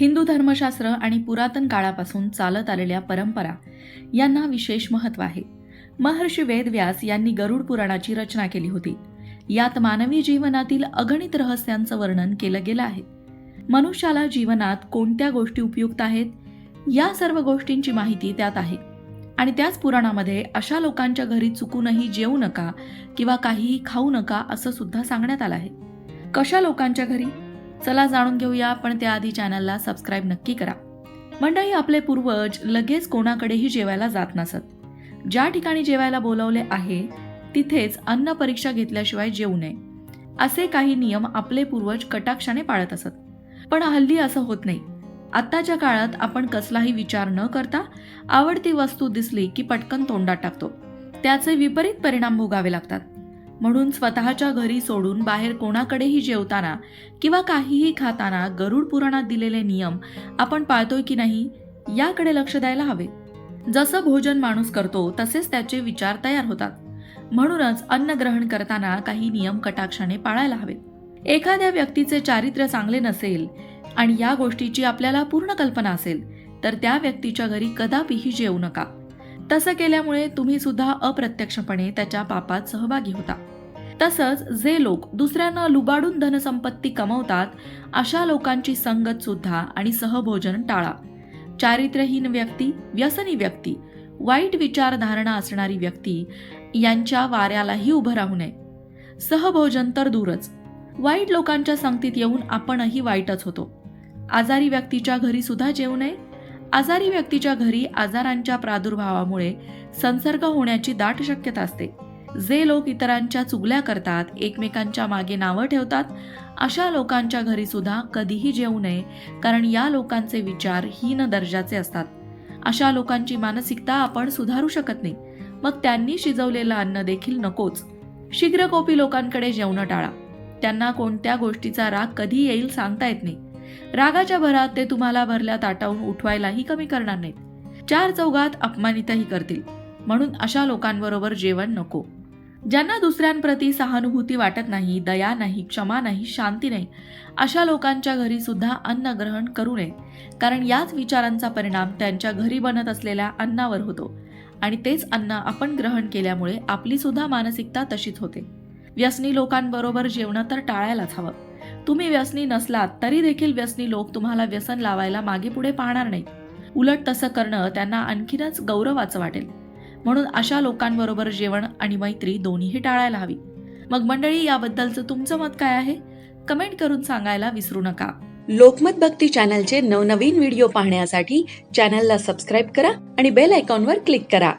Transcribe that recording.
हिंदू धर्मशास्त्र आणि पुरातन काळापासून चालत आलेल्या परंपरा यांना विशेष महत्त्व आहे. महर्षी वेदव्यास यांनी गरुड पुराणाची रचना केली होती. यात मानवी जीवनातील अगणित रहस्यांचं वर्णन केलं गेलं आहे. मनुष्याला जीवनात कोणत्या गोष्टी उपयुक्त आहेत? या सर्व गोष्टींची माहिती त्यात आहे. आणि त्याच पुराणामध्ये अशा लोकांच्या घरी चुकूनही जेवू नका किंवा काहीही खाऊ नका असं सुद्धा सांगण्यात आलं आहे. कशा लोकांच्या घरी? चला जाणून घेऊया पण त्याआधी चॅनलला सबस्क्राईब नक्की करा. मंडळी आपले पूर्वज लगेच कोणाकडेही जेवायला जात नसत. ज्या ठिकाणी जेवायला बोलवले आहे तिथेच अन्न परीक्षा घेतल्याशिवाय जेवू नये. असे काही नियम आपले पूर्वज कटाक्षाने पाळत असत. पण हल्ली असं होत नाही. आत्ताच्या काळात आपण कसलाही विचार न करता आवडती वस्तू दिसली की पटकन तोंडात टाकतो. त्याचे विपरीत परिणाम भोगावे लागतात. म्हणून स्वतःच्या घरी सोडून बाहेर कोणाकडेही जेवताना किंवा काहीही खाताना गरुड पुराणात दिलेले नियम आपण पाळतोय की नाही याकडे लक्ष द्यायला हवे. जसं भोजन माणूस करतो तसेच त्याचे विचार तयार होतात. म्हणूनच अन्न ग्रहण करताना काही नियम कटाक्षाने पाळायला हवेत. एखाद्या व्यक्तीचे चारित्र्य चांगले नसेल आणि या गोष्टीची आपल्याला पूर्ण कल्पना असेल तर त्या व्यक्तीच्या घरी कदापिही जेवू नका. तसं केल्यामुळे तुम्ही सुद्धा अप्रत्यक्षपणे त्याच्या पापात सहभागी होता. तसंच जे लोक दुसऱ्यांना लुबाडून धनसंपत्ती कमवतात अशा लोकांची संगत सुद्धा आणि सहभोजन टाळा. चारित्र्यहीन व्यक्ती व्यसनी व्यक्ती वाईट विचारधारणा असणारी व्यक्ती यांच्या वाऱ्यालाही उभं राहू नये. सहभोजन तर दूरच. वाईट लोकांच्या संगतीत येऊन आपणही वाईटच होतो. आजारी व्यक्तीच्या घरी सुद्धा जेवू नये आजारी व्यक्तीच्या घरी आजारांच्या प्रादुर्भावामुळे संसर्ग होण्याची दाट शक्यता असते. जे लोक इतरांच्या चुगल्या करतात एकमेकांच्या मागे नावं ठेवतात अशा लोकांच्या घरी सुद्धा कधीही जेवू नये कारण या लोकांचे विचार हीन दर्जाचे असतात. अशा लोकांची मानसिकता आपण सुधारू शकत नाही. मग त्यांनी शिजवलेलं अन्न देखील नकोच. शीघ्रकोपी लोकांकडे जेवणं टाळा. त्यांना कोणत्या गोष्टीचा राग कधी येईल सांगता येत नाही. रागाच्या भरात ते तुम्हाला भरल्या ताटावून उठवायलाही कमी करणार नाहीत. चार चौघात अपमानितही करतील. म्हणून अशा लोकांबरोबर जेवण नको. ज्यांना दुसऱ्यांप्रती सहानुभूती वाटत नाही दया नाही क्षमा नाही शांती नाही अशा लोकांच्या घरी सुद्धा अन्न ग्रहण करू नये. कारण याच विचारांचा परिणाम त्यांच्या घरी बनत असलेल्या अन्नावर होतो. आणि तेच अन्न आपण ग्रहण केल्यामुळे आपली सुद्धा मानसिकता तशीच होते. व्यसनी लोकांबरोबर जेवणं तर टाळायलाच हवं. तुम्ही व्यसनी नसलात तरी देखील व्यसनी लोक तुम्हाला व्यसन लावायला मागे पुढे पाहणार नाहीत. उलट तसं करणं त्यांना आणखीनच गौरवाचं वाटेल. म्हणून अशा लोकांबरोबर जेवण आणि मैत्री दोन्हीही टाळायला हवी. मग मंडळी याबद्दलचं तुमचं मत काय आहे? कमेंट करून सांगायला विसरू नका. लोकमत भक्ती चॅनलचे नवनवीन व्हिडिओ पाहण्यासाठी चॅनलला सबस्क्राईब करा आणि बेल आयकॉनवर क्लिक करा.